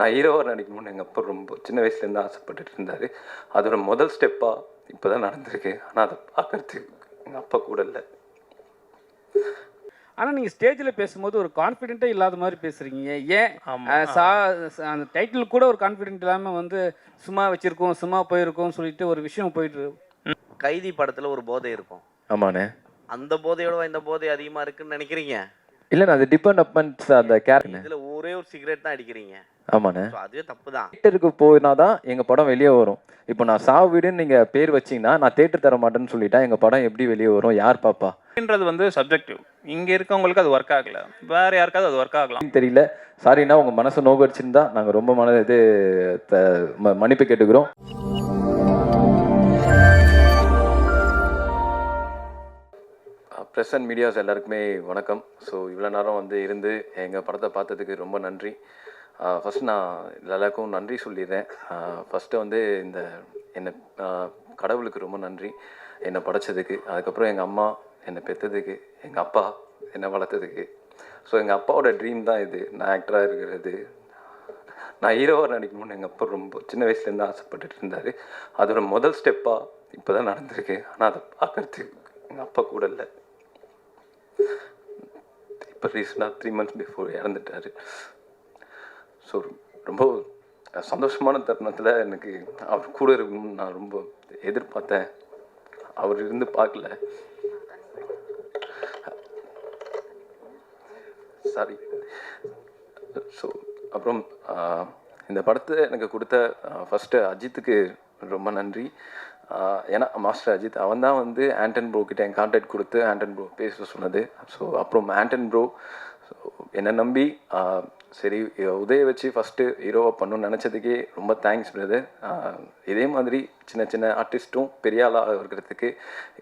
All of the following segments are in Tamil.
நான் ஹீரோவாக நடிக்கணும்னு எங்கள் அப்பா ரொம்ப சின்ன வயசுலேருந்து ஆசைப்பட்டுட்டு இருந்தார். அதோட முதல் ஸ்டெப்பாக இப்போ தான் நடந்திருக்கு. ஆனால் அதை பார்க்கறதுக்கு எங்கள் அப்பா கூட இல்லை. ஆனால் நீங்கள் ஸ்டேஜில் பேசும்போது ஒரு கான்ஃபிடென்ட்டே இல்லாத மாதிரி பேசுகிறீங்க ஏன்? சா அந்த டைட்டில் கூட ஒரு கான்ஃபிடென்ட் இல்லாமல் வந்து சும்மா வச்சுருக்கோம் சும்மா போயிருக்கோம் சொல்லிட்டு ஒரு விஷயம் போயிட்டு கைதி படத்துல ஒரு போதை இருக்கும். ஆமாண்ணே. அந்த போதையோட இந்த போதை அதிகமா இருக்குன்னு நினைக்கிறீங்க? இல்லைண்ணா அது டிபெண்ட் அப்பான்ஸ் அந்த கேரக்டர் இதுல ஒரே ஒரு சிகரெட் தான் அடிக்கிறீங்க. ஆமாண்ணே. அதுவே தப்பு தான் தேட்டருக்கு போனா தான் எங்கள் படம் வெளியே வரும். இப்போ நான் சாவு வீடுன்னு நீங்கள் பேர் வச்சீங்கன்னா நான் தேட்டர் தர மாட்டேன்னு சொல்லிட்டா எங்கள் படம் எப்படி வெளியே வரும்? யார் பாப்பா? ன்றது வந்து சப்ஜெக்டிவ் இங்கே இருக்கவங்களுக்கு அது ஒர்க் ஆகல. வேற யாருக்காவது அது ஒர்க் ஆகலாம். தெரியல. சாரிண்ணா உங்கள் மனசை நோகடிச்சிருந்தா நாங்கள் ரொம்ப மன இது த- ம- மன்னிப்பு கேட்டுக்கிறோம். ப்ரெஸ் அண்ட் மீடியாஸ் எல்லாருக்குமே வணக்கம். ஸோ இவ்வளோ நேரம் வந்து இருந்து எங்கள் படத்தை பார்த்ததுக்கு ரொம்ப நன்றி. ஃபஸ்ட் நான் எல்லாருக்கும் நன்றி சொல்லிடுறேன். ஃபஸ்ட்டு வந்து இந்த என்னை கடவுளுக்கு ரொம்ப நன்றி. என்னை படைச்சதுக்கு அதுக்கப்புறம் எங்கள் அம்மா என்னை பெற்றதுக்கு எங்கள் அப்பா என்னை வளர்த்ததுக்கு. ஸோ எங்கள் அப்பாவோட ட்ரீம் தான் இது. நான் ஆக்டராக இருக்கிறது. நான் ஹீரோவாக நடிக்கணும்னு எங்கள் அப்பா ரொம்ப சின்ன வயசுலேருந்து ஆசைப்பட்டுட்டு இருந்தார். அதோட முதல் ஸ்டெப்பாக இப்போ தான் நடந்திருக்கு. ஆனால் அதை பார்க்குறதுக்கு எங்கள் அப்பா கூட இல்லை. இப்போ ரீசெண்டாக த்ரீ மந்த்ஸ் பிஃபோர் இறந்துட்டார். ஸோ ரொம்ப சந்தோஷமான தருணத்தில் எனக்கு அவர் கூட இருக்கணும்னு நான் ரொம்ப எதிர்பார்த்தேன். அவர் இருந்து பார்க்கல. சாரி ஸோ அப்புறம் இந்த படத்தை எனக்கு கொடுத்த ஃபஸ்ட்டு அஜித்துக்கு ரொம்ப நன்றி. ஏன்னா மாஸ்டர் அஜித் அவன் தான் வந்து ஆண்டன் ப்ரோ கிட்ட என் கான்டாக்ட் கொடுத்து ஆண்டன் ப்ரோ பேச சொன்னது. ஸோ அப்புறம் ஆண்டன் ப்ரோ ஸோ என்னை நம்பி சரி உதய வச்சு ஃபஸ்ட்டு ஹீரோவை பண்ணணும்னு நினச்சதுக்கே ரொம்ப தேங்க்ஸ் பிரதர் இதே மாதிரி சின்ன சின்ன ஆர்டிஸ்ட்டும் பெரிய ஆளாக இருக்கிறதுக்கு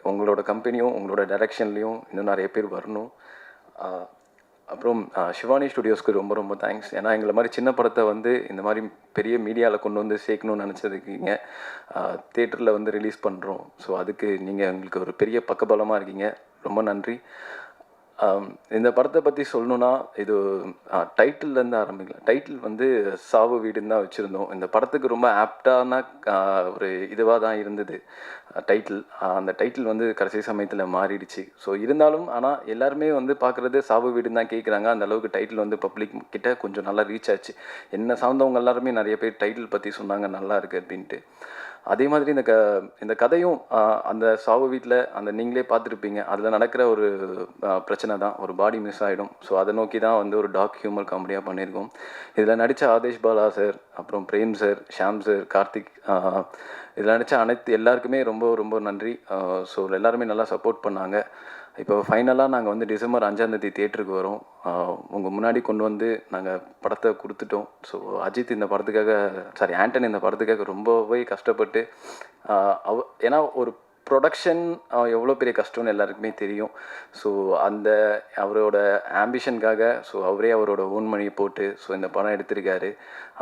உங்களோட கம்பெனியும் உங்களோட டைரக்ஷன்லேயும் இன்னும் நிறைய பேர் வரணும். அப்புறம் ஆஹ், சிவானி ஸ்டுடியோஸ்க்கு ரொம்ப ரொம்ப தேங்க்ஸ் ஏன்னா எங்களை மாதிரி சின்ன படத்தை வந்து இந்த மாதிரி பெரிய மீடியாவில் கொண்டு வந்து சேர்க்கணும்னு நினச்சதுக்கீங்க. தேட்டரில் வந்து ரிலீஸ் பண்ணுறோம் ஸோ அதுக்கு நீங்கள் எங்களுக்கு ஒரு பெரிய பக்கபலமாக இருக்கீங்க. ரொம்ப நன்றி. இந்த படத்தை பற்றி சொல்லணுன்னா இது டைட்டில்லேருந்து ஆரம்பிக்கலாம் டைட்டில் வந்து சாவு வீடுன்னு தான் வச்சுருந்தோம். இந்த படத்துக்கு ரொம்ப ஆப்டான ஒரு இதுவாக தான் இருந்தது டைட்டில் அந்த டைட்டில் வந்து கடைசி சமயத்தில் மாறிடுச்சு. ஸோ இருந்தாலும் ஆனால் எல்லாருமே வந்து பார்க்குறது சாவு வீடுன்னு தான் கேட்குறாங்க அந்த அளவுக்கு டைட்டில் வந்து பப்ளிக் கிட்ட கொஞ்சம் நல்லா ரீச் ஆச்சு. என்ன சார்ந்தவங்க எல்லாருமே நிறைய பேர் டைட்டில் பற்றி சொன்னாங்க நல்லா இருக்குது அப்படின்ட்டு. அதே மாதிரி இந்த க இந்த கதையும் அந்த சாவு வீட்டில் அந்த நீங்களே பார்த்துருப்பீங்க. அதில் நடக்கிற ஒரு பிரச்சனை தான். ஒரு பாடி மிஸ் ஆகிடும் ஸோ அதை நோக்கி தான் வந்து ஒரு டாக் ஹியூமர் காமெடியாக பண்ணியிருக்கோம். இதில் நடித்த ஆதேஷ் பாலா சார் அப்புறம் பிரேம் சார் ஷாம் சார் கார்த்திக் இதில் நடித்த அனைத்து எல்லாருக்குமே ரொம்ப ரொம்ப நன்றி. ஸோ எல்லாருமே நல்லா சப்போர்ட் பண்ணாங்க. இப்போ ஃபைனலாக நாங்கள் வந்து டிசம்பர் அஞ்சாந்தேதி தேட்டருக்கு வரோம். உங்கள் முன்னாடி கொண்டு வந்து நாங்கள் படத்தை கொடுத்துட்டோம். ஸோ அஜித் இந்த படத்துக்காக சாரி ஆண்டன் இந்த படத்துக்காக ரொம்பவே கஷ்டப்பட்டு அவ ஏன்னா ஒரு ப்ரொடக்ஷன் எவ்வளோ பெரிய கஷ்டம்னு எல்லாருக்குமே தெரியும். ஸோ அந்த அவரோட ஆம்பிஷனுக்காக ஸோ அவரே அவரோட ஓன் மணியை போட்டு ஸோ இந்த படம் எடுத்திருக்காரு.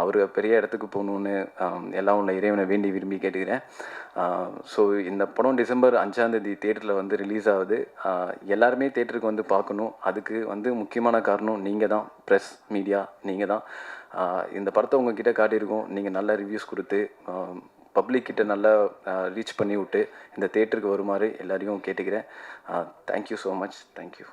அவர் பெரிய இடத்துக்கு போகணுன்னு எல்லாம் உள்ள இறைவனை வேண்டி விரும்பி கேட்டுக்கிறேன். ஸோ இந்த படம் டிசம்பர் அஞ்சாந்தேதி தேட்டரில் வந்து ரிலீஸ் ஆகுது. எல்லாருமே தேட்டருக்கு வந்து பார்க்கணும். அதுக்கு வந்து முக்கியமான காரணம் நீங்கள் தான். ப்ரெஸ் மீடியா நீங்கள் தான். இந்த படத்தை உங்ககிட்ட காட்டியிருக்கோம். நீங்கள் நல்ல ரிவ்யூஸ் கொடுத்து பப்ளிக் கிட்ட நல்லா ரீச் பண்ணி விட்டு இந்த தேட்டருக்கு வருமாறு எல்லாரையும் கேட்டுக்கிறேன். தேங்க்யூ ஸோ மச் தேங்க்யூ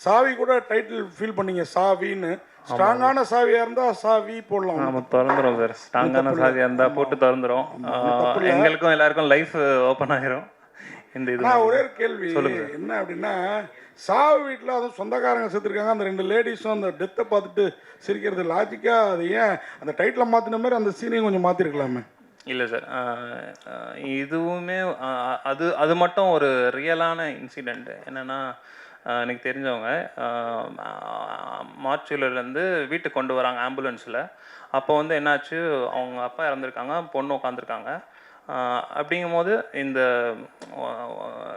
சாவி கூட டைட்டில் ஃபீல் பண்ணீங்க. சாவின்னு. ஸ்ட்ராங்கான சாவியா இருந்தா சாவி போடலாம். நம்ம திறந்துரும் சார் ஸ்ட்ராங்கான சாதியாக இருந்தால் போட்டு திறந்துரும். ஆஹ், எங்களுக்கும் எல்லாருக்கும் லைஃப் ஓப்பன் ஆயிரும். இந்த இது ஒரே கேள்வி. சொல்லுங்க. என்ன அப்படின்னா சாவு வீட்டில் அதுவும் சொந்தக்காரங்க செத்துருக்காங்க. அந்த ரெண்டு லேடிஸும் அந்த டெத்தை பார்த்துட்டு சிரிக்கிறது லாஜிக்கா அது ஏன்? அந்த டைட்டில் மாற்றின மாதிரி அந்த சீனையும் கொஞ்சம் மாற்றிருக்கலாமே இல்லை சார் இதுவுமே அது அது மட்டும் ஒரு ரியலான இன்சிடெண்ட் என்னென்னா எனக்கு தெரிஞ்சவங்க மார்ச்சுலேருந்து வீட்டுக்கு கொண்டு வராங்க ஆம்புலன்ஸில் அப்போ வந்து என்னாச்சு அவங்க அப்பா இறந்துருக்காங்க பொண்ணு உட்காந்துருக்காங்க அப்படிங்கும்போது இந்த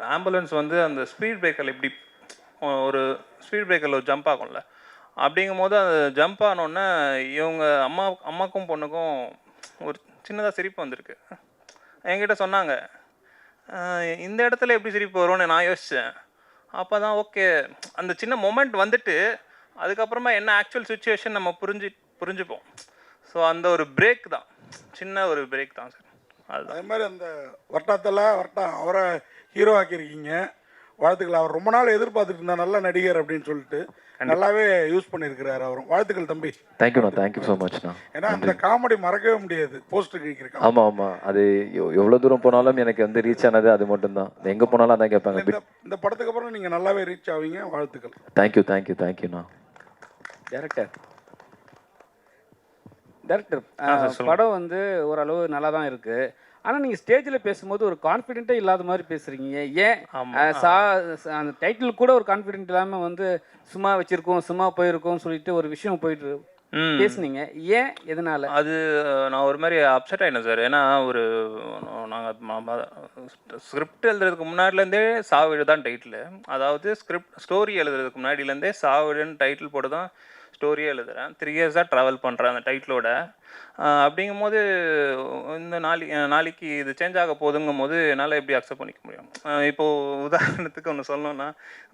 ஆம்புலன்ஸ் வந்து அந்த ஸ்பீட் பிரேக்கர் இப்படி ஒரு ஸ்பீட் பிரேக்கரில் ஒரு ஜம்ப் ஆகும்ல. அப்படிங்கும்போது அது ஜம்ப் ஆனோடனே இவங்க அம்மா அம்மாக்கும் பொண்ணுக்கும் சின்னதாக சிரிப்பு வந்திருக்கு. என்கிட்ட சொன்னாங்க இந்த இடத்துல எப்படி சிரிப்பு வரும்னு நான் யோசித்தேன் அப்போ தான் ஓகே அந்த சின்ன மொமெண்ட் வந்துட்டு அதுக்கப்புறமா என்ன ஆக்சுவல் சுச்சுவேஷன் நம்ம புரிஞ்சு புரிஞ்சுப்போம். ஸோ அந்த ஒரு பிரேக் தான். சின்ன ஒரு பிரேக் தான் சார் அதுதான். மாதிரி அந்த வட்டாத்தில் வட்டா அவரை ஹீரோ ஆக்கியிருக்கீங்க. வாழ்த்துக்கள். அவர் ரொம்ப நாள் எதிர்பார்த்துட்டு இருந்தா நல்ல நடிகர் அப்படின்னு சொல்லிட்டு. நல்லாவே யூஸ் பண்ணியிருக்கிறாரு அவரும். வாழ்த்துக்கள் தம்பி. தேங்க்யூண்ணா தேங்க்யூ ஸோ மச்ண்ணா ஏன்னா அந்த காமெடி மறக்கவே முடியாது. போஸ்டர் கிழிக்கிறக்காக ஆமாம் ஆமாம் அது எவ்- எவ்வளோ தூரம் போனாலும் எனக்கு வந்து ரீச் ஆனது அது மட்டும்தான். எங்கே போனாலும் அதான் கேட்பாங்க. இந்த படத்துக்கு அப்புறம் நீங்கள் நல்லாவே ரீச் ஆவீங்க. வாழ்த்துக்கள். தேங்க்யூ தேங்க்யூ தேங்க்யூண்ணா டேரக்டர் டேரக்டர் படம் வந்து ஓரளவு நல்லா தான் இருக்கு. ஆனால் நீங்கள் ஸ்டேஜில் பேசும்போது ஒரு கான்ஃபிடென்ட்டே இல்லாத மாதிரி பேசுறீங்க. ஏன்? சா அந்த டைட்டில் கூட ஒரு கான்ஃபிடென்ட் இல்லாமல் வந்து சும்மா வச்சிருக்கோம் சும்மா போயிருக்கோம் சொல்லிட்டு ஒரு விஷயம் போயிட்டு பேசுனீங்க. ஏன்? எதனால? அது நான் ஒரு மாதிரி அப்செட் ஆயிட்டேன் சார். ஏன்னா ஒரு நாங்கள் ஸ்கிரிப்ட் எழுதுறதுக்கு முன்னாடிலேருந்தே சாவிடு தான் டைட்டில் அதாவது ஸ்கிரிப்ட் ஸ்டோரி எழுதுறதுக்கு முன்னாடிலேருந்தே சாவிடுன்னு டைட்டில் போட்டு தான் ஸ்டோரியே எழுதுகிறேன் த்ரீ இயர்ஸாக ட்ராவல் பண்ணுறேன் அந்த டைட்டிலோட அப்படிங்கும்போது இந்த நாளை நாளைக்கு இது சேஞ்ச் ஆக போகுதுங்கும் போது என்னால் எப்படி அக்செப்ட் பண்ணிக்க முடியும்? இப்போது உதாரணத்துக்கு ஒன்று சொல்லணும்னா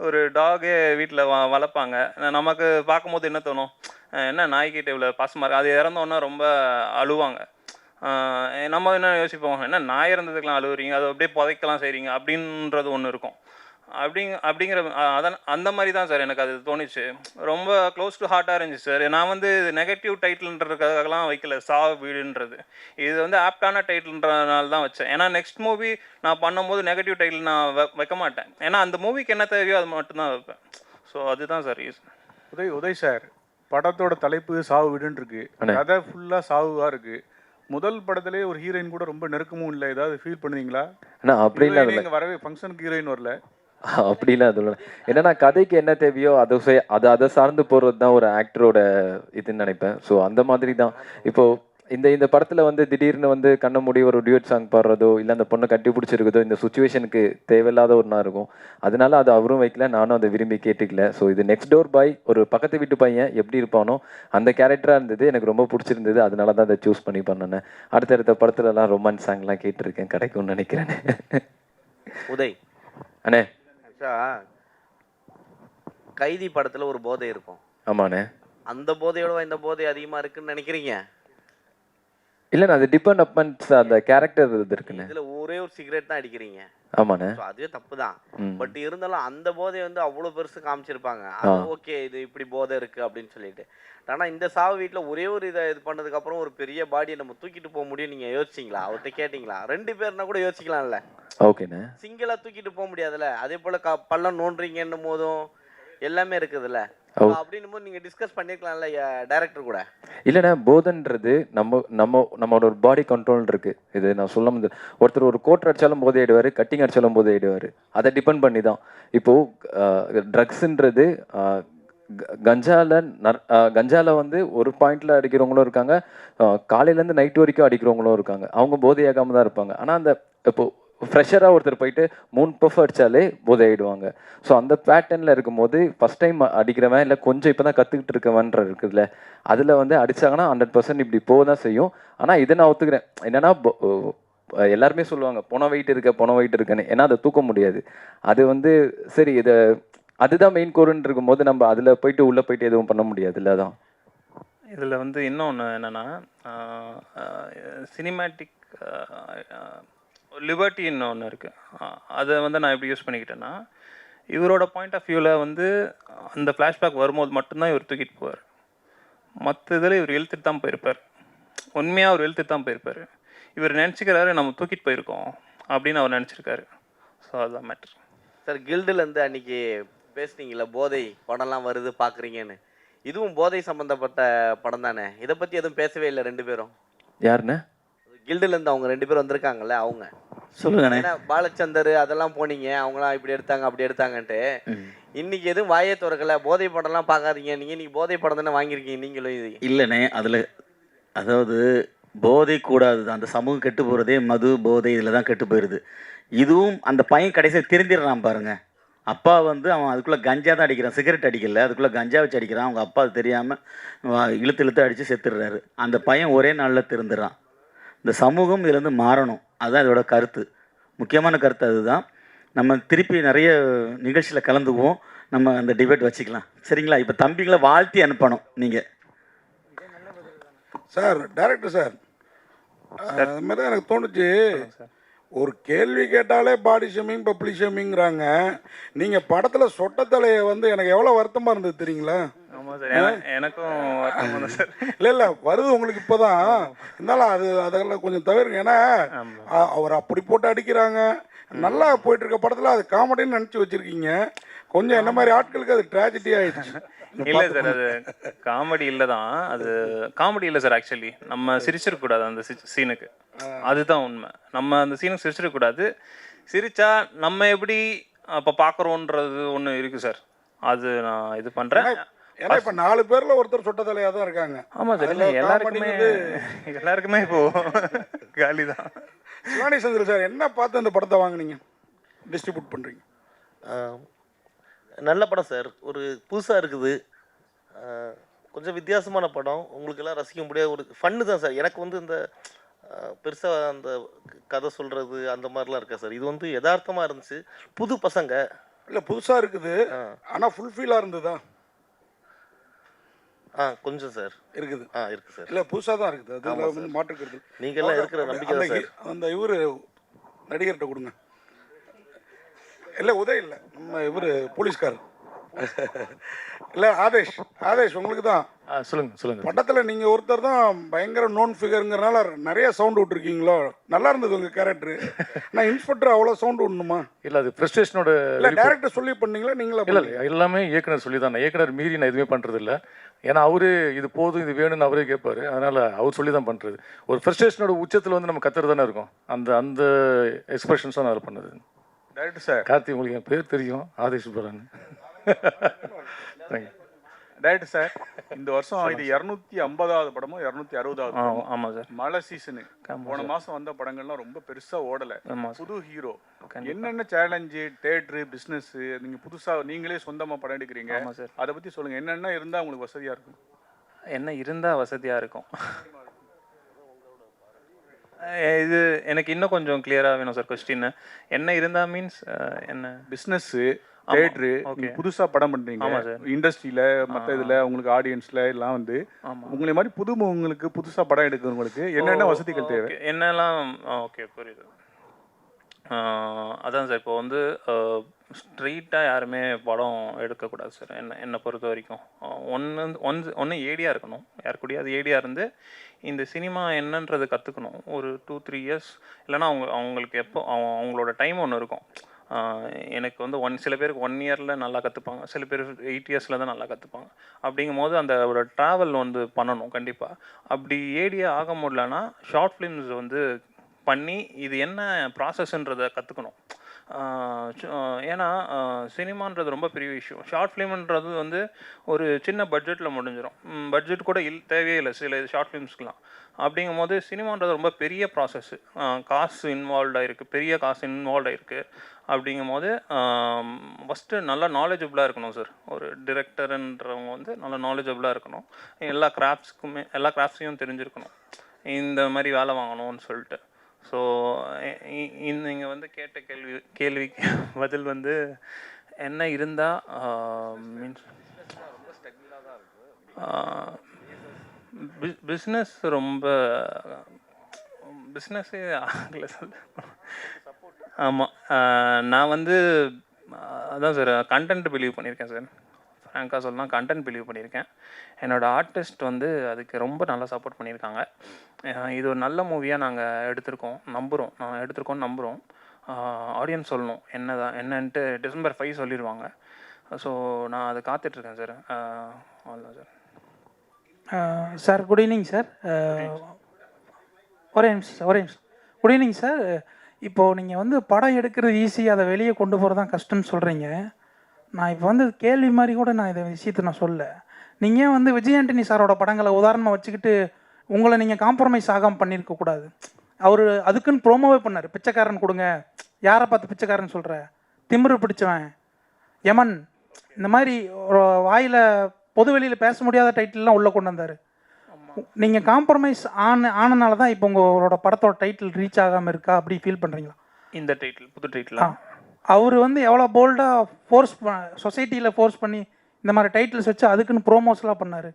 ஒரு டாகே வீட்டில் வ வளர்ப்பாங்க. நமக்கு பார்க்கும்போது என்ன தோணும்? என்ன நாய்க்கிட்ட இவ்வளோ பாசமாக இருக்குது அது இறந்தோன்னா ரொம்ப அழுவாங்க. நம்ம என்ன யோசிப்போம்? என்ன நாய் இறந்ததுக்கெலாம் அழுவுறீங்க? அதை அப்படியே புதைக்கலாம் செய்கிறீங்க அப்படின்றது ஒன்று இருக்கும். அப்படிங்க அப்படிங்கிற அதான் அந்த மாதிரி தான் சார் எனக்கு அது தோணுச்சு. ரொம்ப க்ளோஸ் டு ஹார்ட்டாக இருந்துச்சு சார். நான் வந்து நெகட்டிவ் டைட்டில்ன்றதுக்காகலாம் வைக்கல. சா வீடுன்றது. இது வந்து ஆப்டான டைட்டில்ன்றனால தான் வச்சேன். ஏன்னா நெக்ஸ்ட் மூவி நான் பண்ணும்போது நெகட்டிவ் டைட்டில் நான் வ- வைக்க மாட்டேன். ஏன்னா அந்த மூவிக்கு என்ன தேவையோ அது மட்டும்தான் வைப்பேன். ஸோ அதுதான் sir reason Uday Uday sir படத்தோட தலைப்பு சாவு வீடுன்னு இருக்கு. கதை ஃபுல்லாக சாவுவா இருக்கு. முதல் படத்திலே ஒரு ஹீரோயின் கூட ரொம்ப நெருக்கமும் இல்லை. ஏதாவது ஃபீல் பண்ணுவீங்களா? ஹீரோயின் இல்லை. வரவே ஃபங்க்ஷனுக்கு ஹீரோயின் வரல. அப்படிலாம் அது என்னன்னா கதைக்கு என்ன தேவையோ அதை அதை அதை சார்ந்து போகிறது தான் ஒரு ஆக்டரோட இதுன்னு நினைப்பேன். ஸோ அந்த மாதிரி தான் இப்போ இந்த இந்த படத்தில் வந்து திடீர்னு வந்து கண்ண மூடி ஒரு டியூட் சாங் பாடுறதோ இல்லை அந்த பொண்ணை கட்டி பிடிச்சிருக்குதோ இந்த சுச்சுவேஷனுக்கு தேவையில்லாத ஒன்றா இருக்கும். அதனால அது அவரும் வைக்கல நானும் அதை விரும்பி கேட்டுக்கல. ஸோ இது நெக்ஸ்ட் டோர் பாய் ஒரு பக்கத்து வீட்டு பையன் எப்படி இருப்பானோ அந்த கேரக்டராக இருந்தது எனக்கு ரொம்ப பிடிச்சிருந்தது. அதனால தான் அதை சூஸ் பண்ணி பண்ணினேன் அடுத்தடுத்த படத்துலலாம் ரொமான்ஸ் சாங்லாம் கேட்டிருக்கேன் கிடைக்கும்னு நினைக்கிறேன். உதய். அண்ணே. ஆக்சுவலா கைதி படத்துல ஒரு போதை இருக்கும். ஆமாண்ணே. அந்த போதையோட இந்த போதை அதிகமா இருக்குன்னு நினைக்கிறீங்க? இல்லைண்ணா அது டிபெண்ட் அப்பன்ஸ் அந்த கேரக்டர் இது இருக்குண்ணே. இதுல ஒரே ஒரு சிகரெட் தான் அடிக்கிறீங்க. ஆமாண்ணே. அதுவே தப்பு தான். பட் இருந்தாலும் அந்த போதை வந்து அவ்வளவு பெருசு காமிச்சிருப்பாங்க. அது ஓகே இது இப்படி போதை இருக்கு அப்படின்னு சொல்லிட்டு. ஆனா இந்த சாவு வீட்ல ஒரே ஒரு இதை இது பண்ணதுக்கு அப்புறம் ஒரு பெரிய பாடியை நம்ம தூக்கிட்டு போக முடியும் நீங்க யோசிச்சீங்களா? அவர்கிட்ட கேட்டீங்களா? ரெண்டு பேர்னா கூட யோசிக்கலாம்ல. ஓகேண்ணே. சிங்கிளா தூக்கிட்டு போக முடியாதுல்ல. அதே போல க பள்ளம் நோண்டுறீங்கன்னும் போதும் எல்லாமே இருக்குதுல்ல. அப்படின்னும் போது நீங்க டிஸ்கஸ் பண்ணிருக்கலாம்ல டைரக்டர் கூட? இல்லைண்ணே போதைன்றது நம்ம நம்ம நம்மளோட ஒரு பாடி கண்ட்ரோல் இருக்கு. இது நான் சொல்ல முடியாது ஒருத்தர் ஒரு கோட் அடிச்சாலும் போதை ஆயிடுவார் கட்டிங் அடிச்சாலும் போதை ஆயிடுவார் அதை டிபெண்ட் பண்ணி தான். இப்போ ட்ரக்ஸுன்றது கஞ்சால கஞ்சால வந்து ஒரு பாயிண்ட்ல அடிக்கிறவங்களும் இருக்காங்க. காலையிலேருந்து நைட் வரைக்கும் அடிக்கிறவங்களும் இருக்காங்க. அவங்க போதையாகாம தான் இருப்பாங்க. ஆனால் அந்த இப்போ ஃப்ரெஷராக ஒருத்தர் போயிட்டு மூணு பஃப் அடிச்சாலே போதை ஆயிடுவாங்க ஸோ அந்த பேட்டர்னில் இருக்கும்போது ஃபஸ்ட் டைம் அடிக்கிறவன் இல்லை கொஞ்சம் இப்போ தான் கற்றுக்கிட்டு இருக்கவன்ற இருக்குதுல்ல அதில் வந்து அடிச்சாங்கன்னா ஹண்ட்ரட் பர்சன்ட் இப்படி போக தான் செய்யும். ஆனால் இதை நான் ஒத்துக்கிறேன். என்னன்னா எல்லாருமே சொல்லுவாங்க பொண வெயிட் இருக்க பொண வெயிட் இருக்குன்னு. ஏன்னா அதை தூக்க முடியாது. அது வந்து சரி இதை அதுதான் மெயின் கோருன்னு இருக்கும்போது நம்ம அதில் போயிட்டு உள்ளே போயிட்டு எதுவும் பண்ண முடியாதுல்ல தான் இதில் வந்து இன்னொன்று என்னென்னா சினிமேட்டிக் லிபர்ட்டின்னு ஒன்று இருக்குது அதை வந்து நான் எப்படி யூஸ் பண்ணிக்கிட்டேன்னா இவரோட பாயிண்ட் ஆஃப் வியூவில் வந்து அந்த ஃப்ளாஷ்பேக் வரும்போது மட்டும்தான் இவர் தூக்கிட்டு போவார். மற்ற இதில் இவர் இழுத்துட்டு தான் போயிருப்பார். உண்மையாக அவர் இழுத்துட்டு தான் போயிருப்பார். இவர் நினச்சிக்கிறாரு நம்ம தூக்கிட்டு போயிருக்கோம் அப்படின்னு அவர் நினச்சிருக்காரு. ஸோ அதுதான் மேட்ரு சார் கில்டுல இருந்து அன்னைக்கு பேசுனீங்கல்ல போதை படம்லாம் வருது பாக்குறீங்கன்னு. இதுவும் போதை சம்பந்தப்பட்ட படம் தானே? இதை பத்தி எதுவும் பேசவே இல்லை ரெண்டு பேரும். யாருண்ணே கில்டுல இருந்து அவங்க ரெண்டு பேரும் வந்திருக்காங்கல்ல அவங்க. சொல்லுங்கண்ணே. ஏன்னா பாலச்சந்தர் அதெல்லாம் போனீங்க அவங்களாம் இப்படி எடுத்தாங்க அப்படி எடுத்தாங்கன்ட்டு. இன்னைக்கு எதுவும் வாயே திறக்கல போதை படம்லாம் பார்க்காதீங்க நீங்க இன்னைக்கு போதை படம் தானே வாங்கியிருக்கீங்க நீங்களும் இது. இல்லைண்ணே அதில் அதாவது போதை கூடாது அந்த சமூகம் கெட்டு போகிறதே மது போதை இதில் தான் கெட்டு போயிடுது இதுவும் அந்த பையன் கடைசியில் திருந்திடுறான் பாருங்க. அப்பா வந்து அவன் அதுக்குள்ளே கஞ்சா தான் அடிக்கிறான் சிகரெட் அடிக்கல அதுக்குள்ளே கஞ்சா வச்சு அடிக்கிறான் அவங்க அப்பா அது தெரியாமல் இழுத்து இழுத்து அடித்து செத்துடுறாரு. அந்த பையன் ஒரே நாளில் திருந்துறான். இந்த சமூகம் இதுலேருந்து மாறணும். அதுதான் இதோட கருத்து. முக்கியமான கருத்து அதுதான். நம்ம திருப்பி நிறைய நிகழ்ச்சியில் கலந்துக்குவோம். நம்ம அந்த டிபேட் வச்சுக்கலாம். சரிங்களா? இப்போ தம்பிகளை வாழ்த்தி அனுப்பணும் நீங்கள் சார் டைரக்டர் சார். அது மாதிரி தான் எனக்கு தோணுச்சு. ஒரு கேள்வி கேட்டாலே பாடி ஷேமிங் பப்ளிக் ஷேமிங்கிறாங்க நீங்கள் படத்தில் சொட்டத்தலையை வந்து எனக்கு எவ்வளோ வருத்தமாக இருந்தது தெரியுங்களா? ஆமாம் சார். என- எனக்கும் வருத்தமாக தான் சார். இல்லை இல்லை வருது உங்களுக்கு இப்போ தான் இருந்தாலும் அது அதெல்லாம் கொஞ்சம் தவிருங்க. ஏன்னா அவர் அப்படி போட்டு அடிக்கிறாங்க. நல்லா போயிட்டு இருக்க படத்தில் அது காமெடின்னு நினச்சி வச்சுருக்கீங்க. கொஞ்சம் என்ன மாதிரி ஆட்களுக்கு அது ட்ராஜடி ஆயிடுச்சு. இல்லை சார் அது காமெடி இல்லை தான். அது காமெடி இல்லை சார் ஆக்சுவலி நம்ம சிரிச்சிருக்க கூடாது அந்த சீனுக்கு அதுதான் உண்மை. நம்ம அந்த சீனுக்கு சிரிச்சிருக்க கூடாது சிரிச்சா நம்ம எப்படி அப்போ பார்க்குறோன்றது ஒன்று இருக்குது சார். அது நான் இது பண்ணுறேன் ஏன்னா இப்போ நாலு பேரில் ஒருத்தர் சொட்டத்தலையாக தான் இருக்காங்க. ஆமாம் சார் இல்லை எல்லாருக்குமே எல்லாருக்குமே இப்போ காலி தான் சிவானி சந்திர சார் என்ன பார்த்து இந்த படத்தை வாங்குனீங்க? டிஸ்ட்ரிபியூட் பண்ணுறீங்க ஆஹ் நல்ல படம் சார். ஒரு புதுசாக இருக்குது. கொஞ்சம் வித்தியாசமான படம். உங்களுக்கெல்லாம் ரசிக்க முடியாத ஒரு ஃபன்னு தான் சார். எனக்கு வந்து இந்த பெருசாக அந்த கதை சொல்கிறது அந்த மாதிரிலாம் இருக்கா சார். இது வந்து யதார்த்தமாக இருந்துச்சு. புது பசங்க. இல்லை புதுசாக இருக்குது. ஆனால் ஃபுல்ஃபில்லாக இருந்ததா? ஆ கொஞ்சம் சார். இருக்குது. ஆ இருக்குது சார். இல்லை புதுசாக தான் இருக்குது. ஆமா வந்து. மாற்றுக்கிறது. நீங்கெல்லாம் இருக்கிற நம்பிக்கை சார். அந்த இவர் நடிகர்கிட்ட கொடுங்க. இல்லை உதய் இல்லை. நம்ம இவர் போலீஸ்கார் இல்லை ஆதேஷ் ஆதேஷ் உங்களுக்கு தான். சொல்லுங்க சொல்லுங்க. படத்தில் நீங்கள் ஒருத்தர் தான் பயங்கர நோன் ஃபிகருங்கிறனால நிறைய சவுண்ட் விட்டுருக்கீங்களோ? நல்லா இருந்தது உங்கள் கேரக்டர் நான் இன்ஸ்பெக்டர் அவ்வளோ சவுண்ட் விடணுமா? இல்ல அது ஃப்ரஸ்ட்ரேஷனோட இல்லை டேரக்டர் சொல்லி பண்ணீங்களா? நீங்களா இல்ல இல்ல எல்லாமே இயக்குனர் சொல்லி தான். இயக்குனர் மீறி நான் எதுவுமே பண்றது இல்ல ஏன்னா அவரு இது போதும் இது வேணும்னு அவரே கேட்பாரு. அதனால அவர் சொல்லி தான் பண்றது. ஒரு ஃப்ரஸ்ட்ரேஷனோட உச்சத்துல வந்து நம்ம கத்துறது தானே இருக்கும். அந்த அந்த எக்ஸ்பிரஷன்ஸ் தான் அதில் பண்ணது. டேரக்டர் சார் கார்த்தி உங்களுக்கு என் பேர் தெரியும். Aadesh Subbaran thank you director sir இந்த வருஷம் இது இரநூத்தி ஐம்பதாவது படமோ இரநூத்தி அறுபதாவது? ஆமாம் சார் மழை சீசனு போன. மாசம் வந்த படங்கள்லாம் ரொம்ப பெருசா ஓடல. புது ஹீரோ. என்னென்ன சேலஞ்சு தேட்டரு பிசினஸ் நீங்க புதுசா நீங்களே சொந்தமா படம் எடுக்கிறீங்க. அதை பத்தி சொல்லுங்க. என்னென்ன இருந்தா உங்களுக்கு வசதியா இருக்கும்? என்ன இருந்தால் வசதியாக இருக்கும்? இது எனக்கு இன்னும் கொஞ்சம் கிளியராக வேணும் சார் கொஸ்டின் என்ன இருந்தா மீன்ஸ் என்ன? பிசினஸ் ஆமா, தேட்டரு புதுசா படம் பண்றீங்க. இண்டஸ்ட்ரியில மத்த இதுல உங்களுக்கு ஆடியன்ஸ்ல எல்லாம் வந்து. உங்களை மாதிரி புதுமுகங்களுக்கு புதுசா படம் எடுக்கிறவங்களுக்கு என்னென்ன வசதிகள் தேவை. என்னெல்லாம் ஓகே புரியுது. அதான் சார். இப்போ வந்து ஸ்ட்ரெயிட்டாக யாருமே படம் எடுக்கக்கூடாது சார். என்ன என்னை பொறுத்த வரைக்கும். ஒன்று ஒன் ஒன்று ஏடியாக இருக்கணும். யார் கூடயாவது ஏடியாக இருந்து இந்த சினிமா என்னன்றது கற்றுக்கணும் ஒரு டூ த்ரீ இயர்ஸ் இல்லைன்னா அவங்க அவங்களுக்கு எப்போ அவங்க அவங்களோட டைம் ஒன்று இருக்கும். எனக்கு வந்து ஒன் சில பேருக்கு ஒன் இயரில் நல்லா கற்றுப்பாங்க சில பேர் எயிட் இயர்ஸில் தான் நல்லா கற்றுப்பாங்க அப்படிங்கும் போது அந்த ஒரு ட்ராவல் வந்து பண்ணணும் கண்டிப்பாக அப்படி ஏடியா ஆக முடியலன்னா ஷார்ட் ஃபிலிம்ஸ் வந்து பண்ணி இது என்ன ப்ராசஸ்ன்றதை கற்றுக்கணும் ஏன்னா சினிமான்றது ரொம்ப பெரிய விஷயம். ஷார்ட் ஃபிலிம்ன்றது வந்து ஒரு சின்ன பட்ஜெட்டில் முடிஞ்சிடும் பட்ஜெட் கூட இல் தேவையே இல்லை சில ஷார்ட் ஃபிலிம்ஸ்க்குலாம் அப்படிங்கும் போது சினிமான்றது ரொம்ப பெரிய ப்ராசஸ்ஸு காசு இன்வால்வ் ஆகிருக்கு பெரிய காசு இன்வால்வ் ஆகிருக்கு அப்படிங்கும் போது ஃபஸ்ட்டு நல்லா நாலேஜபிளாக இருக்கணும் சார் ஒரு டிரெக்டருன்றவங்க வந்து நல்லா நாலேஜபிளாக இருக்கணும். எல்லா கிராஃப்ட்ஸ்க்குமே எல்லா கிராஃப்ட்ஸையும் தெரிஞ்சிருக்கணும். இந்த மாதிரி வேலை வாங்கணும்னு சொல்லிட்டு. ஸோ நீங்கள் வந்து கேட்ட கேள்வி கேள்விக்கு பதில் வந்து என்ன இருந்தால் மீன்ஸ் பிஸ்னஸ் ரொம்ப பிஸ்னஸே ஆகலை சார் ஆமாம் நான் வந்து அதான் சார் கண்டென்ட் பிலீவ் பண்ணியிருக்கேன் சார் ஃப்ராங்காக சொல்லலாம் கண்டென்ட் பிலீவ் பண்ணியிருக்கேன் என்னோடய ஆர்டிஸ்ட் வந்து அதுக்கு ரொம்ப நல்லா சப்போர்ட் பண்ணியிருக்காங்க இது ஒரு நல்ல மூவியாக நாங்கள் எடுத்திருக்கோம். நம்புகிறோம் நான் எடுத்திருக்கோம் நம்புகிறோம் ஆடியன்ஸ் சொல்லணும். என்னதான் என்னன்ட்டு டிசம்பர் ஃபைவ் சொல்லிடுவாங்க ஸோ நான் அதை காத்துட்ருக்கேன் சார் அவ்வளோதான் sir sir good evening sir ஒரே நிமிஷம் ஒரே நிமிஷம். குட் ஈவினிங் சார் இப்போது நீங்கள் வந்து படம் எடுக்கிறது ஈஸி அதை வெளியே கொண்டு போகிறது தான் கஷ்டம்னு சொல்கிறீங்க நான் இப்போ வந்து கேள்வி மாதிரி கூட நான் இதை விஷயத்தை நான் சொல்ல நீங்கள் ஏன் வந்து விஜய் ஆண்டனி சாரோட படங்களை உதாரணமாக வச்சுக்கிட்டு உங்களை நீங்கள் காம்ப்ரமைஸ் ஆகாமல் பண்ணியிருக்க கூடாது? அவர் அதுக்குன்னு ப்ரோமோவே பண்ணார். பிச்சைக்காரன் கொடுங்க. யாரை பார்த்து பிச்சைக்காரன் சொல்கிற திமிரு பிடிச்சவன். யமன் இந்த மாதிரி ஒரு வாயில் பொது வெளியில் பேச முடியாத டைட்டில்லாம் உள்ளே கொண்டு வந்தார். நீங்கள் காம்ப்ரமைஸ் ஆன ஆனனால தான் இப்போ உங்களோட படத்தோட டைட்டில் ரீச் ஆகாமல் இருக்கா அப்படி ஃபீல் பண்ணுறீங்களா இந்த டைட்டில் புது டைட்டில் அவர் வந்து எவ்வளோ போல்டாக ஃபோர்ஸ் சொசைட்டியில் ஃபோர்ஸ் பண்ணி இந்த மாதிரி டைட்டில்ஸ் வச்சு அதுக்குன்னு ப்ரோமோஸ்லாம் பண்ணார்.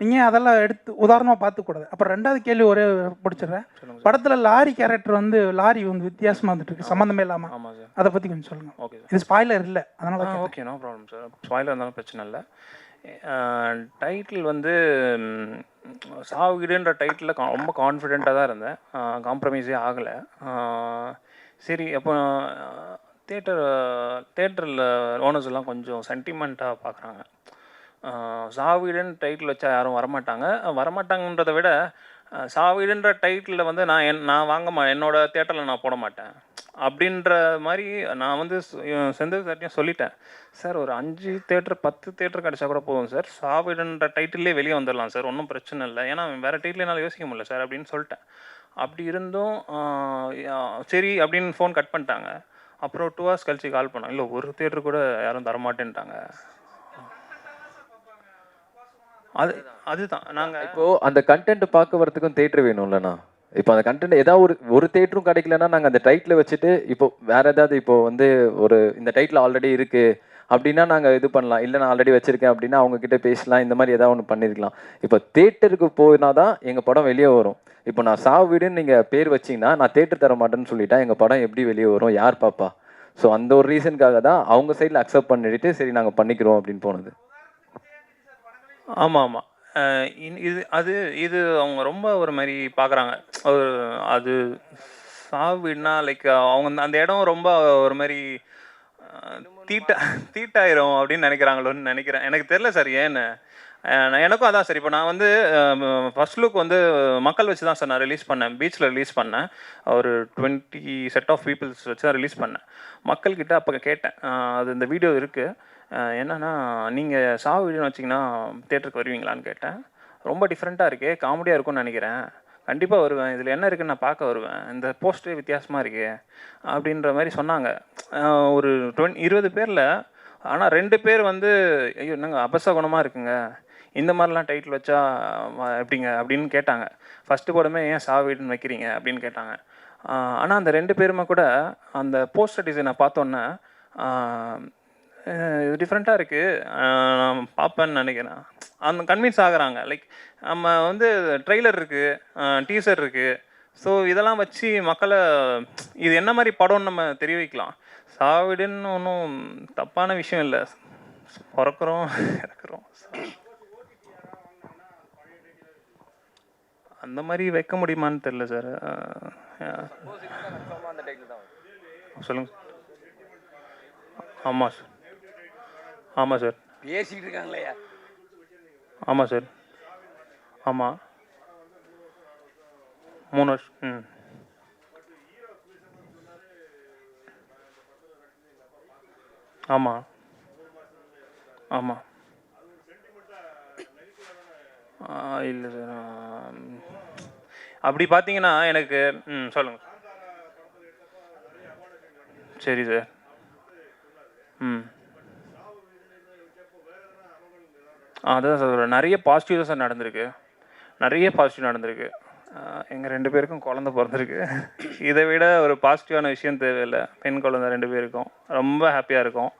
நீங்கள் அதெல்லாம் எடுத்து உதாரணமாக பார்த்துக்கூடாது அப்புறம் ரெண்டாவது கேள்வி ஒரே பிடிச்சிடுறேன். படத்தில் லாரி கேரக்டர் வந்து லாரி வந்து வித்தியாசமாக வந்துட்டு இருக்கு. சம்மந்தமே இல்லாமல் அதை பற்றி கொஞ்சம் சொல்லுங்கள் ஓகே இது ஸ்பாய்லர் இல்லை. அதனால. ஓகே நோ ப்ராப்ளம் சார் ஸ்பாயிலாக இருந்தாலும் பிரச்சனை இல்லை. டைட்டில் வந்து சாவுகிடுன்ற கா ரொம்ப கான்ஃபிடெண்ட்டாக தான் இருந்தேன். காம்ப்ரமைஸே ஆகலை. சரி அப்போ தேட்டர் தேட்டரில் ஓனர்ஸ் எல்லாம் கொஞ்சம் சென்டிமெண்ட்டாக பார்க்குறாங்க சாவீடுன்னு டைட்டில் வச்சா யாரும் வரமாட்டாங்க. வரமாட்டாங்கன்றதை விட சாவீடுன்ற டைட்டிலில் வந்து நான் என் நான் வாங்க மா என்னோட தேட்டரில் நான் போட மாட்டேன். அப்படின்ற மாதிரி நான் வந்து செந்தில் சார்ட்டையும் சொல்லிட்டேன். சார் ஒரு அஞ்சு தேட்டர் பத்து தேட்டர் கிடச்சா கூட போதும் சார் சாவீடுன்ற டைட்டிலே வெளியே வந்துடலாம் சார் ஒன்றும் பிரச்சனை இல்லை. ஏன்னா வேறு டைட்டில் என்னால் யோசிக்க முடியல சார் அப்படின்னு சொல்லிட்டேன். அப்படி இருந்தும் சரி அப்படின்னு ஃபோன் கட் பண்ணிட்டாங்க. அப்புறம் டூ ஹவர்ஸ் கழிச்சு கால் பண்ணோம். இல்லை ஒரு தேட்டர் கூட யாரும் தரமாட்டேன்ட்டாங்க. அது அதுதான். நாங்கள் இப்போ அந்த கண்டென்ட் பார்க்க வரதுக்கும் தேட்டர் வேணும்லண்ணா இப்போ அந்த கண்டென்ட் ஏதாவது ஒரு ஒரு தேட்டரும் கிடைக்கலன்னா நாங்கள் அந்த டைட்டில் வச்சுட்டு இப்போ வேற ஏதாவது இப்போ வந்து ஒரு இந்த டைட்டில் ஆல்ரெடி இருக்கு அப்படின்னா நாங்கள் இது பண்ணலாம். இல்லை நான் ஆல்ரெடி வச்சிருக்கேன் அப்படின்னா அவங்க கிட்ட பேசலாம். இந்த மாதிரி ஏதாவது ஒன்று பண்ணியிருக்கலாம் இப்போ தேட்டருக்கு போனா தான் எங்கள் படம் வெளியே வரும். இப்போ நான் சாவு வீடுன்னு நீங்கள் பேர் வச்சீங்கன்னா நான் தேட்டர் தர மாட்டேன்னு சொல்லிட்டா எங்கள் படம் எப்படி வெளியே வரும்? யார் பாப்பா? ஸோ அந்த ஒரு ரீசனுக்காக தான் அவங்க சைடில் அக்செப்ட் பண்ணிட்டு சரி நாங்கள் பண்ணிக்கிறோம் அப்படின்னு போனது. ஆமாம். ஆமாம் இது அது இது அவங்க ரொம்ப ஒரு மாதிரி பார்க்குறாங்க ஒரு அது சாவிட்னா லைக் அவங்க அந்த- இடம் ரொம்ப ஒரு மாதிரி தீட்டா தீட்டாயிரும் அப்படின்னு நினைக்கிறாங்களோன்னு நினைக்கிறேன். எனக்கு தெரில சார் ஏன்னு. நான் எனக்கும் அதான் சார். இப்போ நான் வந்து ஃபர்ஸ்ட் லுக் வந்து மக்கள் வச்சு தான் சார் நான் ரிலீஸ் பண்ணேன். பீச்சில் ரிலீஸ் பண்ணேன். ஒரு டுவெண்ட்டி செட் ஆஃப் பீப்புள்ஸ் வச்சு தான் ரிலீஸ் பண்ணேன். மக்கள்கிட்ட அப்போ கேட்டேன். அது இந்த வீடியோ இருக்குது என்னன்னா நீங்கள் சாவு வீடுன்னு வச்சிங்கன்னா தேட்டருக்கு வருவீங்களான்னு கேட்டேன். ரொம்ப டிஃப்ரெண்ட்டாக இருக்கே காமெடியாக இருக்கும்னு நினைக்கிறேன். கண்டிப்பாக வருவேன். இதில் என்ன இருக்குன்னு நான் பார்க்க வருவேன். இந்த போஸ்டே வித்தியாசமாக இருக்கே அப்படின்ற மாதிரி சொன்னாங்க. ஒரு டுவென் இருபது பேரில் ஆனால் ரெண்டு பேர் வந்து ஐயோ என்னங்க அபசகுணமாக இருக்குங்க. இந்த மாதிரிலாம் டைட்டில் வச்சா எப்படிங்க? அப்படின்னு கேட்டாங்க. ஃபஸ்ட்டு படமே ஏன் சாவீடுன்னு வைக்கிறீங்க? அப்படின்னு கேட்டாங்க. ஆனால் அந்த ரெண்டு பேருமே கூட அந்த போஸ்டர் டிசைனை பார்த்தோன்னே இது டிஃப்ரெண்ட்டாக இருக்குது நான் பார்ப்பேன்னு நினைக்கிறேன். அந்த கன்வின்ஸ் ஆகுறாங்க. லைக் நம்ம வந்து ட்ரெய்லர் இருக்குது டீசர் இருக்குது ஸோ இதெல்லாம் வச்சு மக்களை இது என்ன மாதிரி படம்னு நம்ம தெரிய வைக்கலாம் சாவிடுன்னு ஒன்றும் தப்பான விஷயம் இல்லை. பிறக்கிறோம் இறக்குறோம். அந்த மாதிரி வைக்க முடியுமான்னு தெரில சார் சொல்லுங்கள் ஆமாம் சார் ஆமாம் சார். பேசிக்கிட்டு இருக்காங்களேயா ஆமாம் சார். ஆமாம் மூணு வருஷம் ம். ஆமாம் ஆமாம் இல்லை சார். அப்படி பார்த்தீங்கன்னா எனக்கு ம் சொல்லுங்கள் சரி சார். ம். அதுதான் அதான் சார் நிறைய பாசிட்டிவ் தான் சார் நடந்திருக்கு. நிறைய பாசிட்டிவ் நடந்திருக்கு. எங்கள் ரெண்டு பேருக்கும் குழந்த பிறந்திருக்கு. இதை விட ஒரு பாசிட்டிவான விஷயம் தேவையில்லை. பெண் குழந்தை ரெண்டு பேருக்கும். ரொம்ப ஹாப்பியாக இருக்கும்.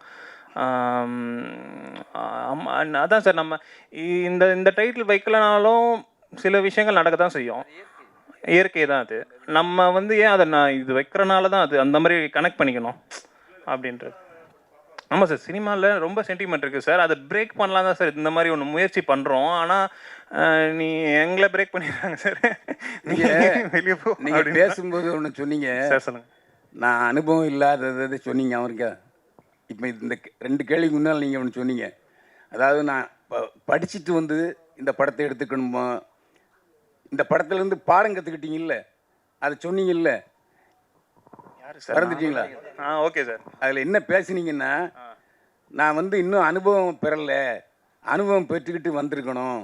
ஆம், அதான் சார் நம்ம இந்த இந்த டைட்டில் வைக்கலனாலும் சில விஷயங்கள் நடக்க தான் செய்யும். இயற்கை தான் அது. நம்ம வந்து ஏன் அதை நான் இது வைக்கிறனால தான் அது அந்த மாதிரி கனெக்ட் பண்ணிக்கணும். அப்படின்றது. ஆமாம் சார் சினிமாவில் ரொம்ப சென்டிமெண்ட் இருக்குது சார். அதை பிரேக் பண்ணலாம் தான் சார் இந்த மாதிரி ஒன்று முயற்சி பண்ணுறோம் ஆனால் நீ எங்களை பிரேக் பண்ணிடுறாங்க சார். நீங்க வெளியே போ நீங்க அப்படின்னு. பேசும்போது ஒன்று சொன்னீங்க. சார் சொல்லுங்க. நான் அனுபவம் இல்லாததை சொன்னீங்க அவருக்கு இப்போ இந்த ரெண்டு கேள்விக்கு முன்னால் நீங்கள் ஒன்று சொன்னீங்க. அதாவது நான் ப- படிச்சுட்டு வந்து இந்த படத்தை எடுத்துக்கணுமா? இந்த படத்துலேருந்து பாடம் கற்றுக்கிட்டீங்கல்ல அதை சொன்னீங்கல்ல? மறந்துட்டீங்களா? ஆ ஓகே சார் அதில் என்ன பேசுனீங்கன்னா நான் வந்து இன்னும் அனுபவம் பெறல. அனுபவம் பெற்றுக்கிட்டு வந்திருக்கணும்.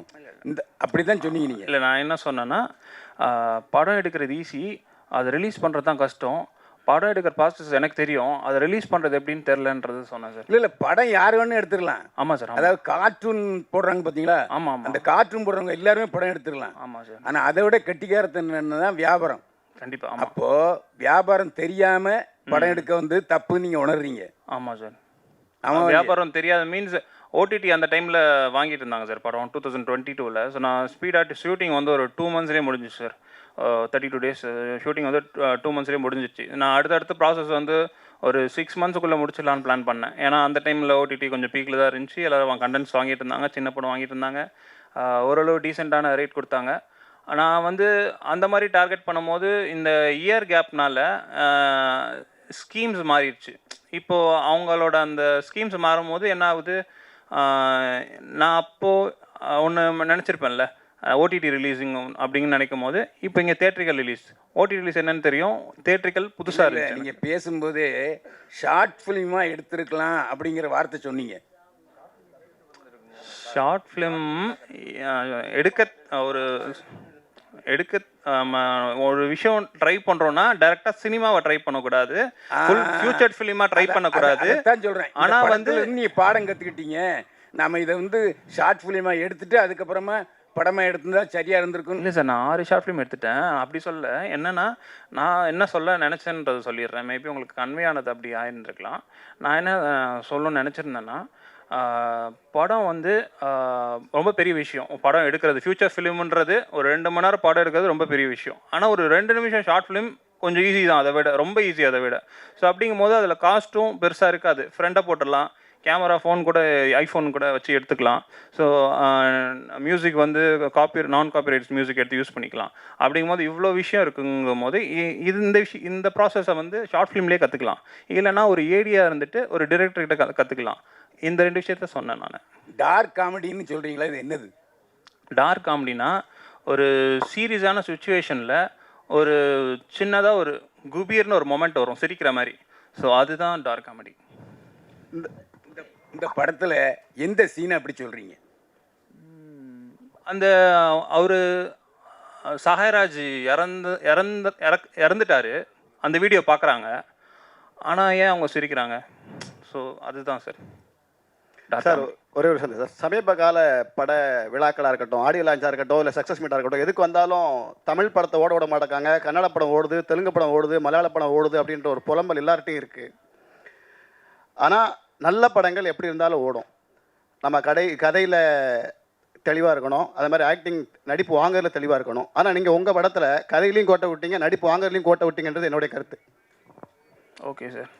இந்த அப்படி தான் சொன்னீங்க நீங்கள் இல்லை நான் என்ன சொன்னேன்னா படம் எடுக்கிறது ஈஸி அதை ரிலீஸ் பண்ணுறது தான் கஷ்டம். படம் எடுக்கிற ப்ராசஸ் எனக்கு தெரியும். அதை ரிலீஸ் பண்ணுறது எப்படின்னு தெரிலன்றது சொன்னேன் சார் இல்லை இல்லை படம் யார் வேணும் எடுத்துக்கலாம் ஆமாம் சார் அதாவது கார்ட்டூன் போடுறாங்க பார்த்தீங்களா ஆமாம் ஆமாம் அந்த கார்ட்டூன் போடுறவங்க எல்லாருமே படம் எடுத்துக்கலாம் ஆமாம் சார் ஆனால் அதை விட கெட்டிக்காரத்தன் தான் வியாபாரம். கண்டிப்பாக ஆமாம் அப்போ வியாபாரம் தெரியாம படம் எடுக்க வந்து தப்பு நீங்க உணர்றீங்க. ஆமாம் சார். ஆமா வியாபாரம் தெரியாத மீன்ஸ் ஓடிடி அந்த டைமில் வாங்கிட்டு இருந்தாங்க சார் படம் டூ தௌசண்ட் டுவெண்ட்டி டூவில் ஸோ நான் ஸ்பீடாக ஷூட்டிங் வந்து ஒரு டூ மந்த்ஸ்லேயே முடிஞ்சிச்சு sir. Thirty two days shooting வந்து டூ மந்த்ஸ்லேயே முடிஞ்சிச்சு. நான் அடுத்தடுத்த ப்ராசஸ் வந்து ஒரு சிக்ஸ் மந்த்ஸுக்குள்ளே முடிச்சிடலான்னு பிளான் பண்ணேன். ஏன்னா அந்த டைமில் ஓடிடி கொஞ்சம் பீக்கில் தான் இருந்துச்சு. எல்லோரும் கண்டென்ட்ஸ் வாங்கிட்டு இருந்தாங்க சின்ன படம் வாங்கிட்டு இருந்தாங்க. ஓரளவு டீசெண்டான ரேட் கொடுத்தாங்க. நான் வந்து அந்த மாதிரி டார்கெட் பண்ணும்போது இந்த இயர் கேப்னால ஸ்கீம்ஸ் மாறிடுச்சு. இப்போது அவங்களோட அந்த ஸ்கீம்ஸ் மாறும்போது என்ன ஆகுது? நான் அப்போது ஒன்று நினச்சிருப்பேன்ல ஓடிடி ரிலீஸிங் அப்படின்னு நினைக்கும் போது இப்போ இங்கே தேட்ரிக்கல் ரிலீஸ் ஓடிடி ரிலீஸ் என்னன்னு தெரியும்? தேட்ரிக்கல் புதுசாக இல்ல, இருந்துச்சு நீங்க பேசும்போதே ஷார்ட் ஃபிலிமா எடுத்திருக்கலாம் அப்படிங்கிற வார்த்தை சொன்னீங்க. ஷார்ட் ஃபிலிம் எடுக்க ஒரு எடுக்க ஒரு விஷயம் ட்ரை பண்ணுறோன்னா டேரெக்டாக சினிமாவை ட்ரை பண்ணக்கூடாது. ஃபுல் ஃபியூச்சர் ஃபிலிமாக ட்ரை பண்ணக்கூடாது. தான் சொல்றேன். ஆனா வந்து- நீ பாடம் கத்துக்கிட்டீங்க. நாம இதை வந்து ஷார்ட் ஃபிலிமா எடுத்துட்டு அதுக்கப்புறமா படமா எடுத்திருந்தா சரியா இருந்திருக்கும் இல்லை சார் நான் ஆறு ஷார்ட் ஃபிலிம் எடுத்துட்டேன். அப்படி சொல்ல என்னன்னா நான் என்ன சொல்ல நினச்சேன்றது சொல்லிடுறேன். மேபி உங்களுக்கு கன்வே ஆனது அப்படி ஆயிருந்திருக்கலாம். நான் என்ன சொல்லணும்னு நினச்சிருந்தேன்னா படம் வந்து ரொம்ப பெரிய விஷயம். படம் எடுக்கிறது ஃபியூச்சர் ஃபிலிம்ன்றது ஒரு ரெண்டு மணி நேரம் படம் எடுக்கிறது ரொம்ப பெரிய விஷயம். ஆனால் ஒரு ரெண்டு நிமிஷம் ஷார்ட் ஃபிலிம் கொஞ்சம் ஈஸி தான். அதை விட ரொம்ப ஈஸி அதை விட. ஸோ அப்படிங்கும்போது அதில் காஸ்ட்டும் பெருசாக இருக்காது. ஃப்ரெண்டை போட்டுடலாம். கேமரா ஃபோன் கூட ஐஃபோன் கூட வச்சு எடுத்துக்கலாம். ஸோ மியூசிக் வந்து காப்பி நான் காப்பிரைட்ஸ் மியூசிக் எடுத்து யூஸ் பண்ணிக்கலாம். அப்படிங்கும்போது இவ்வளோ விஷயம் இருக்குங்கும் போது இது இந்த விஷயம் இந்த ப்ராசஸை வந்து ஷார்ட் ஃபிலிம்லேயே கற்றுக்கலாம் இல்லைன்னா ஒரு ஏடியா இருந்துட்டு ஒரு டிரெக்டர்கிட்ட க கற்றுக்கலாம் இந்த ரெண்டு விஷயத்த சொன்னேன் நான். டார்க் காமெடின்னு சொல்றீங்களா? இது என்னது? டார்க் காமெடினா ஒரு சீரியஸான சுச்சுவேஷனில் ஒரு சின்னதாக ஒரு குபீர்னு ஒரு மொமெண்ட் வரும் சிரிக்கிற மாதிரி. ஸோ அதுதான் டார்க் காமெடி இந்த படத்துல எந்த சீனை அப்படி சொல்றீங்க? அந்த அவர் சஹாயராஜ் இறந்து இறந்து இறக் இறந்துட்டாரு. அந்த வீடியோ பார்க்குறாங்க ஆனால் ஏன் அவங்க சிரிக்கிறாங்க? ஸோ அதுதான் சார். சார் ஒரே ஒரு விஷயம் சார். சமீப கால பட விழாக்களாக இருக்கட்டும் ஆடியோ லான்ச்சாக இருக்கட்டும் இல்லை சக்ஸஸ் மீட்டாக இருக்கட்டும் எதுக்கு வந்தாலும் தமிழ் படத்தை ஓட விட மாட்டாங்க கன்னட படம் ஓடுது தெலுங்கு படம் ஓடுது மலையாள படம் ஓடுது அப்படின்ற ஒரு புலம்பல் எல்லார்ட்டையும் இருக்குது ஆனால் நல்ல படங்கள் எப்படி இருந்தாலும் ஓடும். நம்ம கடை கதையில் தெளிவாக இருக்கணும். அதே மாதிரி ஆக்டிங் நடிப்பு வாங்குறதுல தெளிவாக இருக்கணும். ஆனால் நீங்கள் உங்கள் படத்தில் கதையிலையும் கோட்டை விட்டீங்க நடிப்பு வாங்குறதுலையும் கோட்டை விட்டீங்கன்றது என்னுடைய கருத்து. ஓகே சார்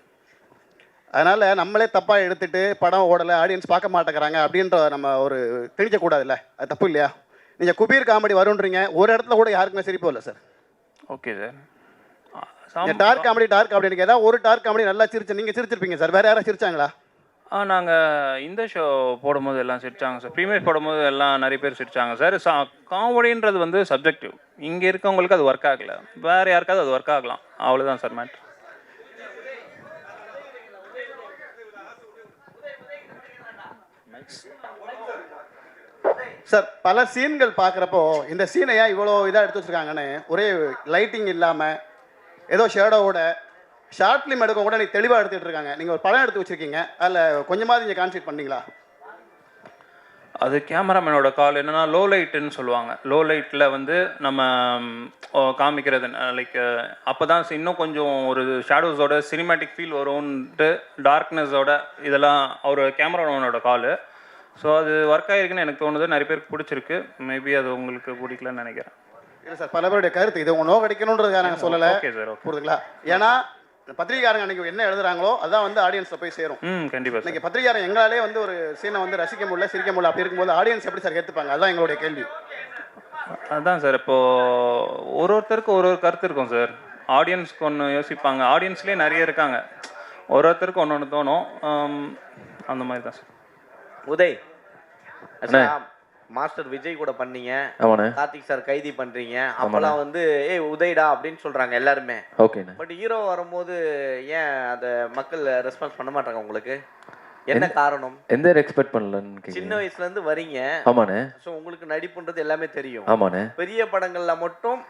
அதனால் நம்மளே தப்பாக எடுத்துட்டு படம் ஓடலை ஆடியன்ஸ் பார்க்க மாட்டேங்கிறாங்க அப்படின்ற நம்ம ஒரு திணிக்கக்கூடாதுல்ல. அது தப்பு இல்லையா? நீங்கள் குபீர் காமெடி வரும்ன்றீங்க. ஒரு இடத்துல கூட யாருக்குமே சிரிப்பு இல்லை சார். Okay sir. நீங்கள் டார்க் காமெடி டார்க் காமெடி ஏதாவது ஒரு டார்க் காமெடி நல்லா சிரிச்சு நீங்கள் சிரிச்சிருப்பீங்க சார். வேறு யாராவது சிரிச்சாங்களா? ஆ நாங்கள் இந்த ஷோ போடும்போது எல்லாம் சிரிச்சாங்க சார். ப்ரீமியர் போடும்போது எல்லாம் நிறைய பேர் சிரிச்சாங்க சார். சா காமெடின்றது வந்து சப்ஜெக்டிவ் இங்கே இருக்கவங்களுக்கு அது ஒர்க் ஆகல. வேறு யாருக்காவது அது ஒர்க் ஆகலாம். அவ்வளோதான் சார் மேட்ரு சார் பல சீன்கள் பார்க்குறப்போ இந்த சீனை ஏன் இவ்வளோ இதாக எடுத்து வச்சிருக்காங்கன்னு ஒரே லைட்டிங் இல்லாமல் ஏதோ ஷேடோவோட ஷார்ட் ஃபிலிம் எடுக்க கூட நீங்கள் தெளிவாக எடுத்துகிட்டு இருக்காங்க. நீங்கள் ஒரு படம் எடுத்து வச்சிருக்கீங்க. அதில் கொஞ்சமாவது நீங்கள் கான்சென்ட் பண்ணீங்களா? அது கேமராமேனோட கால் என்னென்னா லோ லைட்டுன்னு சொல்லுவாங்க. லோ லைட்டில் வந்து நம்ம ஓ, காமிக்கிறது லைக் அப்போ தான் இன்னும் கொஞ்சம் ஒரு ஷேடோஸோட சினிமேட்டிக் ஃபீல் வரும்ன்ட்டு டார்க்னஸோட இதெல்லாம் அவர் கேமராமேனோட கால் ஸோ அது ஒர்க் ஆகிருக்குன்னு எனக்கு தோணுது. நிறைய பேருக்கு பிடிச்சிருக்கு. மேபி அது உங்களுக்கு பிடிக்கலன்னு நினைக்கிறேன். இல்லை சார் பல பேருடைய கருத்து இது உங்க நோக அடிக்கணுன்றதுக்காக நாங்கள் சொல்லலை. ஓகே சார் புரியுதுங்களா? ஏன்னா பத்திரிகையாரங்க அன்னைக்கு என்ன எழுதுறாங்களோ அதான் வந்து ஆடியன்ஸில் போய் சேரும். சார் இன்னைக்கு பத்திரிகையாரன் எங்களாலே வந்து ஒரு சீனை வந்து ரசிக்க முடியல சிரிக்க முடியல அப்படி இருக்கும்போது ஆடியன்ஸ் எப்படி சார் ஏற்றுப்பாங்க அதுதான் எங்களுடைய கேள்வி. அதான் சார் இப்போது ஒரு ஒருத்தருக்கு ஒரு ஒரு கருத்து இருக்கும் சார். ஆடியன்ஸ்க்கு ஒன்று யோசிப்பாங்க. ஆடியன்ஸ்லேயே நிறைய இருக்காங்க. ஒரு ஒருத்தருக்கு ஒன்று ஒன்று தோணும். அந்த மாதிரி தான் சார். உதய். மாஸ்டர் விஜய் கூட பண்ணீங்க. கார்த்திக் சார் கைதி பண்றீங்க. அப்பெல்லாம் வந்து ஏய் உதய்டா அப்படின்னு சொல்றாங்க எல்லாருமே. பட் ஹீரோ வரும்போது ஏன் அத மக்கள் ரெஸ்பான்ஸ் பண்ண மாட்டாங்க உங்களுக்கு? என்ன காரணம்? எந்த எக்ஸ்பெக்ட் பண்ணலன்னு சின்ன வயசுல இருந்து வரீங்க. ஆமாண்ணே. ஸோ உங்களுக்கு நடிப்புன்றது எல்லாமே தெரியும். ஆமாண்ணே. பெரிய படங்கள்ல மட்டும்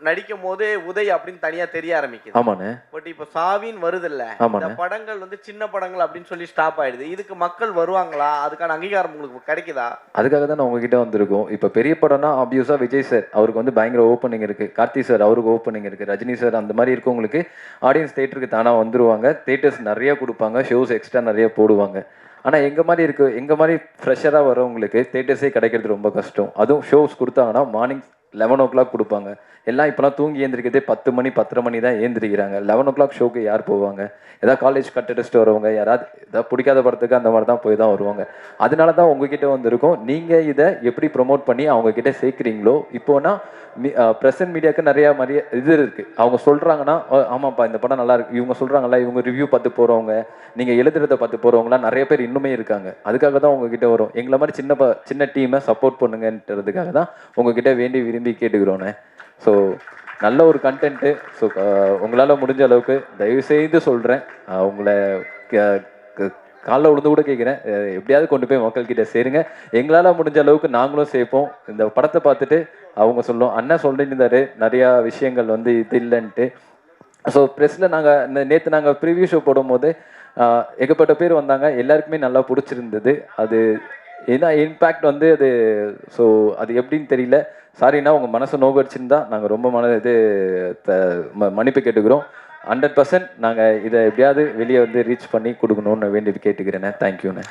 நடிக்கும் போது உதய் அப்படின்னு தனியா தெரிய ஆரம்பிக்குது. ஆமாண்ணே. பட் இப்போ சாவின் வருதுல்ல. ஆமாண்ணே. இந்த படங்கள் வந்து சின்ன படங்கள் அப்படின்னு சொல்லி ஸ்டாப் ஆயிடுது. இதுக்கு மக்கள் வருவாங்களா? அதுக்கான அங்கீகாரம் உங்களுக்கு கிடைக்குதா? அதுக்காக தான் உங்ககிட்ட வந்திருக்கோம். இப்போ பெரிய படம்னா ஆப்வியஸாக விஜய் சார் அவருக்கு வந்து பயங்கர ஓப்பனிங் இருக்குது கார்த்தி சார் அவருக்கு ஓப்பனிங் இருக்குது ரஜினி சார் அந்த மாதிரி இருக்கவங்களுக்கு ஆடியன்ஸ் தேட்டருக்கு தானாக வந்துருவாங்க. தேட்டர்ஸ் நிறைய கொடுப்பாங்க. ஷோஸ் எக்ஸ்ட்ரா நிறைய போடுவாங்க. ஆனால் எங்கள் மாதிரி இருக்கு எங்கள் மாதிரி ஃப்ரெஷராக வரவங்களுக்கு தேட்டர்ஸே கிடைக்கிறது ரொம்ப கஷ்டம். அதுவும் ஷோஸ் கொடுத்தாங்கன்னா மார்னிங் லெவன் ஓ கிளாக் கொடுப்பாங்க. எல்லாம் இப்போலாம் தூங்கி ஏந்திரிக்கிறதே பத்து மணி பத்தரை மணி தான் ஏந்திரிக்கிறாங்க லெவன் ஓ கிளாக் ஷோக்கு யார் போவாங்க? ஏதாவது காலேஜ் கட் அடிச்சுட்டு வரவங்க யாராவது ஏதாவது பிடிக்காத படத்துக்கு அந்த மாதிரி தான் போய் தான் வருவாங்க. அதனால தான் உங்ககிட்ட வந்திருக்கோம். நீங்கள் இதை எப்படி ப்ரொமோட் பண்ணி அவங்கக்கிட்ட சேர்க்குறீங்களோ இப்போனா ப்ரெசன்ட் மீடியாவுக்கு நிறைய மரிய இது இருக்குது அவங்க சொல்கிறாங்கன்னா ஆமாப்பா இந்த படம் நல்லா இருக்கு. இவங்க சொல்கிறாங்களா இவங்க ரிவ்யூ பார்த்து போகிறவங்க நீங்கள் எழுதுறத பார்த்து போகிறவங்களாம் நிறைய பேர் இன்னுமே இருக்காங்க. அதுக்காக தான் உங்ககிட்ட வரும். எங்களை மாதிரி சின்ன ப சின்ன டீமை சப்போர்ட் பண்ணுங்கன்றதுக்காக தான் உங்ககிட்ட வேண்டி விரும்பி கேட்டுக்கிறோண்ணே ஸோ நல்ல ஒரு கண்டென்ட்டு ஸோ உங்களால் முடிஞ்ச அளவுக்கு தயவு செய்து சொல்கிறேன் உங்களை க- காலைல விழுந்து கூட கேட்குறேன். எப்படியாவது கொண்டு போய் மக்கள்கிட்ட சேருங்க. எங்களால் முடிஞ்ச அளவுக்கு நாங்களும் சேர்ப்போம் இந்த படத்தை பார்த்துட்டு அவங்க சொல்லும் அண்ணன் சொல்லியிருந்தாரு நிறையா விஷயங்கள் வந்து இது இல்லைன்ட்டு. ஸோ ப்ரெஸ்ஸில் நாங்கள் இந்த நேற்று நாங்கள் ப்ரிவியூ ஷோ போடும்போது ஆஹ், ஏகப்பட்ட பேர் வந்தாங்க. எல்லாருக்குமே நல்லா பிடிச்சிருந்தது. அது ஏன்னா இம்பேக்ட் வந்து அது ஸோ அது எப்படின்னு தெரியல. சாரிண்ணா உங்கள் மனசை நோகடிச்சிருந்தா நாங்கள் ரொம்ப மன இது த- ம- மன்னிப்பு கேட்டுக்கிறோம். ஹண்ட்ரட் பர்சன்ட் நாங்கள் இதை எப்படியாவது வெளியே வந்து ரீச் பண்ணி கொடுக்கணும்னு வேண்டி கேட்டுக்கிறேண்ணே தேங்க்யூண்ணே